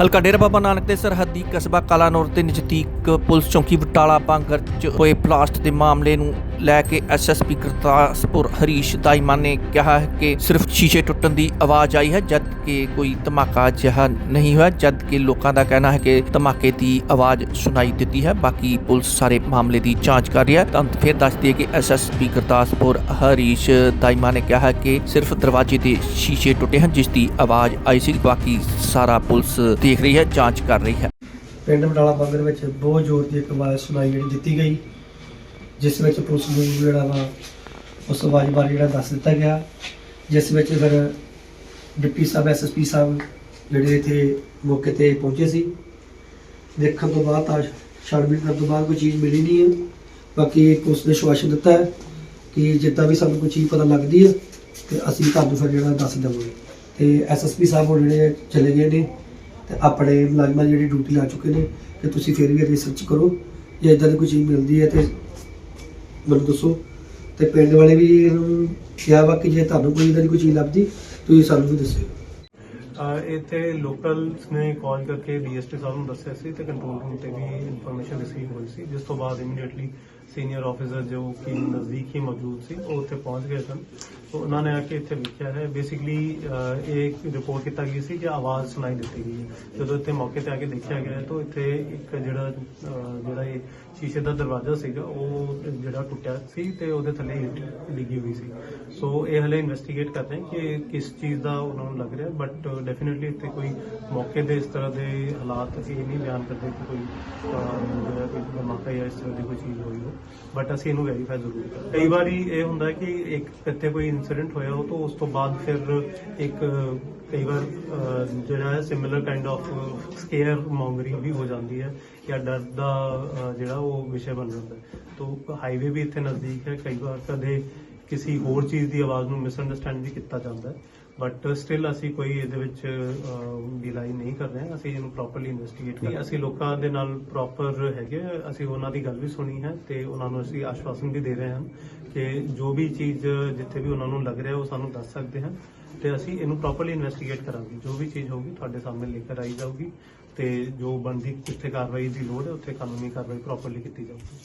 ਹਲਕਾ ਡੇਰਾ ਬਾਬਾ ਨਾਨਕ ਦੇ ਸਰਹੱਦੀ ਕਸਬਾ ਕਾਲਾਨੌਰ ਦੇ ਨਜ਼ਦੀਕ ਪੁਲਿਸ ਚੌਂਕੀ ਬਟਾਲਾ ਬਾਂਗਰ 'ਚ ਹੋਏ ਬਲਾਸਟ ਦੇ ਮਾਮਲੇ ਨੂੰ ਲੈ ਕੇ ਐਸਐਸਪੀ ਗੁਰਦਾਸਪੁਰ ਹਰੀਸ਼ ਦਾਈਮਾ ਨੇ ਕਿਹਾ ਕਿ ਸਿਰਫ ਸ਼ੀਸ਼ੇ ਟੁੱਟਣ ਦੀ ਆਵਾਜ਼ ਆਈ ਹੈ, ਜਦ ਕਿ ਕੋਈ ਧਮਾਕਾ ਜਿਹਾ ਨਹੀਂ ਹੋਇਆ, ਜਦ ਕਿ ਲੋਕਾਂ ਦਾ ਕਹਿਣਾ ਹੈ ਕਿ ਧਮਾਕੇ ਦੀ ਆਵਾਜ਼ ਸੁਣਾਈ ਦਿੱਤੀ ਹੈ। ਬਾਕੀ ਪੁਲਿਸ ਸਾਰੇ ਮਾਮਲੇ ਦੀ ਜਾਂਚ ਕਰ ਰਹੀ ਹੈ। ਤਾਂ ਫਿਰ ਦੱਸ ਦਈਏ ਕਿ ਐਸਐਸਪੀ ਗੁਰਦਾਸਪੁਰ ਹਰੀਸ਼ ਦਾਈਮਾ ਨੇ ਕਿਹਾ ਕਿ ਸਿਰਫ ਦਰਵਾਜ਼ੇ ਦੇ ਸ਼ੀਸ਼ੇ ਟੁੱਟੇ ਹਨ, ਜਿਸ ਦੀ ਆਵਾਜ਼ ਆਈ ਸੀ। ਬਾਕੀ ਸਾਰਾ ਪੁਲਿਸ ਦੇਖ ਰਹੀ ਹੈ, ਜਾਂਚ ਕਰ ਰਹੀ ਹੈ। ਪਿੰਡ ਬਟਾਲਾ ਬੰਦਰ ਵਿੱਚ ਬਹੁਤ ਜ਼ੋਰ ਦੀ ਇੱਕ ਆਵਾਜ਼ ਸੁਣਾਈ ਜਿਹੜੀ ਦਿੱਤੀ ਗਈ। ਜਿਸ ਵਿੱਚ ਪੁਲਿਸ ਨੂੰ ਜਿਹੜਾ ਵਾ, ਉਸ ਆਵਾਜ਼ ਬਾਰੇ ਜਿਹੜਾ ਦੱਸ ਦਿੱਤਾ ਗਿਆ। ਜਿਸ ਵਿੱਚ ਫਿਰ ਡਿਪਟੀ ਸਾਹਿਬ ਐਸਐਸਪੀ ਸਾਹਿਬ ਜਿਹੜੇ ਇੱਥੇ ਮੌਕੇ ਤੇ ਪਹੁੰਚੇ ਸੀ। ਦੇਖਣ ਤੋਂ ਬਾਅਦ ਤਾਂ ਛਾਣਬੀਨ ਕਰਨ ਤੋਂ ਬਾਅਦ ਕੋਈ ਚੀਜ਼ ਮਿਲੀ ਨਹੀਂ ਹੈ ਬਾਕੀ ਪੁਲਿਸ ਨੇ ਸ਼ਵਾਸ਼ਨ ਦਿੱਤਾ ਹੈ ਕਿ ਜਿੱਦਾਂ ਵੀ ਸਾਨੂੰ ਕੋਈ ਚੀਜ਼ ਪਤਾ ਲੱਗਦੀ ਹੈ ਤੇ ਅਸੀਂ ਤੁਹਾਨੂੰ ਫਿਰ ਜਿਹੜਾ ਦੱਸ ਦੇਵਾਂਗੇ। ਤੇ ਐਸਐਸਪੀ ਸਾਹਿਬ ਹੁਣ ਜਿਹੜੇ ਚਲੇ ਗਏ ਨੇ, ਤੇ ਆਪਣੇ ਮੁਲਾਜ਼ਮਾਂ ਦੀ ਜਿਹੜੀ ਡਿਊਟੀ ਲਾ ਚੁੱਕੇ ਨੇ ਕਿ ਤੁਸੀਂ ਫਿਰ ਵੀ ਰਿਸਰਚ ਕਰੋ। ਜੇ ਇਦਾਂ ਦੀ ਕੋਈ ਚੀਜ਼ ਮਿਲਦੀ ਹੈ ਤੇ ਮੈਨੂੰ ਦੱਸੋ। ਤੇ ਪਿੰਡ ਵਾਲੇ ਵੀ ਇਹਨੂੰ ਕਿਹਾ ਵਾ ਕਿ ਜੇ ਤੁਹਾਨੂੰ ਕੋਈ ਇਦਾਂ ਦੀ ਕੋਈ ਚੀਜ਼ ਲੱਭਦੀ, ਤੁਸੀਂ ਸਾਨੂੰ ਵੀ ਦੱਸਿਓ। ਇੱਥੇ ਲੋਕਲਸ ਨੇ ਕਾਲ ਕਰਕੇ ਡੀਐਸਪੀ ਸਾਹਿਬ ਨੂੰ ਦੱਸਿਆ ਸੀ ਤੇ ਕੰਟਰੋਲ ਰੂਮ ਤੇ ਵੀ ਇਨਫੋਰਮੇਸ਼ਨ ਰਿਸੀਵ ਹੋਈ ਸੀ, ਜਿਸ ਤੋਂ ਬਾਅਦ ਇਮੀਡੀਏਟਲੀ ਸੀਨੀਅਰ ਆਫੀਸਰ ਜੋ ਕਿ ਨਜ਼ਦੀਕ ਹੀ ਮੌਜੂਦ ਸੀ, ਉਹ ਉੱਥੇ ਪਹੁੰਚ ਗਏ ਸਨ। तो ਉਹਨਾਂ ਨੇ ਆ ਕੇ ਇੱਥੇ ਵੇਖਿਆ ਹੈ। ਬੇਸਿਕਲੀ ਇਹ ਰਿਪੋਰਟ ਕੀਤਾ ਗਈ ਸੀ ਕਿ ਆਵਾਜ਼ ਸੁਣਾਈ ਦਿੱਤੀ ਗਈ ਹੈ। ਜਦੋਂ ਇੱਥੇ ਮੌਕੇ ਤੇ ਆ ਕੇ ਦੇਖਿਆ ਗਿਆ ਤਾਂ ਇੱਥੇ ਇੱਕ ਜਿਹੜਾ ਜਿਹੜਾ ਇਹ ਸ਼ੀਸ਼ੇ ਦਾ ਦਰਵਾਜ਼ਾ ਸੀਗਾ, ਉਹ ਜਿਹੜਾ ਟੁੱਟਿਆ ਸੀ ਤੇ ਉਹਦੇ ਥੱਲੇ ਇੱਟ ਡਿੱਗੀ ਹੋਈ ਸੀ। ਸੋ ਇਹ ਹਲੇ ਇਨਵੈਸਟੀਗੇਟ ਕਰ ਰਹੇ ਹਾਂ ਕਿ ਕਿਸ ਚੀਜ਼ ਦਾ ਉਹਨਾਂ ਨੂੰ ਲੱਗ ਰਿਹਾ ਬਟ ਡੈਫੀਨਿਟਲੀ ਇੱਥੇ ਕੋਈ ਮੌਕੇ ਦੇ ਇਸ ਤਰ੍ਹਾਂ ਦੇ ਹਾਲਾਤ ਇਹ ਨਹੀਂ ਬਿਆਨ ਕਰਦੇ ਕਿ ਕੋਈ ਅਹ, ਜਿਹੜਾ ਕੋਈ ਧਮਾਕਾ ਜਾਂ ਇਸ ਤਰ੍ਹਾਂ ਦੀ ਕੋਈ ਚੀਜ਼ ਹੋਈ ਹੋ ਬਟ ਅਸੀਂ ਇਹਨੂੰ ਵੈਰੀਫਾਈ ਜ਼ਰੂਰ ਕਰਾਂਗੇ। ਕਈ ਵਾਰੀ ਇਹ ਹੁੰਦਾ ਕਿ ਇੱਕ ਇੱਥੇ ਕੋਈ ਇਨਸੀਡੈਂਟ ਹੋਇਆ ਹੋ ਤਾਂ ਉਸ ਤੋਂ ਬਾਅਦ ਫਿਰ ਇੱਕ ਕਈ ਵਾਰ ਜਿਹੜਾ ਹੈ ਸਿਮਿਲਰ ਕਾਈਂਡ ਆਫ ਸਕੇਅਰ ਮੌਂਗਰੀ ਵੀ ਹੋ ਜਾਂਦੀ ਹੈ ਜਾਂ ਡਰ ਦਾ ਜਿਹੜਾ ਉਹ ਵਿਸ਼ੇ ਬਣ ਜਾਂਦਾ ਹੈ। ਤੋ ਹਾਈਵੇ ਵੀ ਇੱਥੇ ਨਜ਼ਦੀਕ ਹੈ ਕਈ ਵਾਰ ਕਦੇ ਕਿਸੇ ਹੋਰ ਚੀਜ਼ ਦੀ ਆਵਾਜ਼ ਨੂੰ ਮਿਸਅੰਡਰਸਟੈਂਡ ਵੀ ਕੀਤਾ ਜਾਂਦਾ ਹੈ। ਬਟ ਸਟਿਲ ਅਸੀਂ ਕੋਈ ਇਹਦੇ ਵਿੱਚ ਡਿਲਾਈ ਨਹੀਂ ਕਰ ਰਹੇ। ਅਸੀਂ ਇਹਨੂੰ ਪ੍ਰੋਪਰਲੀ ਇਨਵੈਸਟੀਗੇਟ ਕਰ ਅਸੀਂ ਲੋਕਾਂ ਦੇ ਨਾਲ ਪ੍ਰੋਪਰ ਹੈਗੇ। ਅਸੀਂ ਉਹਨਾਂ ਦੀ ਗੱਲ ਵੀ ਸੁਣੀ ਹੈ ਤੇ ਉਹਨਾਂ ਨੂੰ ਅਸੀਂ ਆਸ਼ਵਾਸਨ ਵੀ ਦੇ ਰਹੇ ਹਾਂ ਕਿ ਜੋ ਵੀ ਚੀਜ਼ ਜਿੱਥੇ ਵੀ ਉਹਨਾਂ ਨੂੰ ਲੱਗ ਰਿਹਾ ਉਹ ਸਾਨੂੰ ਦੱਸ ਸਕਦੇ ਹਨ ਤੇ ਅਸੀਂ ਇਹਨੂੰ ਪ੍ਰੋਪਰਲੀ ਇਨਵੈਸਟੀਗੇਟ ਕਰਾਂਗੇ। ਜੋ ਵੀ ਚੀਜ਼ ਹੋਊਗੀ ਤੁਹਾਡੇ ਸਾਹਮਣੇ ਲੈ ਕੇ ਆਈ ਜਾਊਗੀ ਤੇ ਜੋ ਬਣਦੀ ਕਿੱਥੇ ਕਾਰਵਾਈ ਦੀ ਲੋੜ ਹੈ ਉੱਥੇ ਕਾਨੂੰਨੀ ਕਾਰਵਾਈ ਪ੍ਰੋਪਰਲੀ ਕੀਤੀ ਜਾਊਗੀ।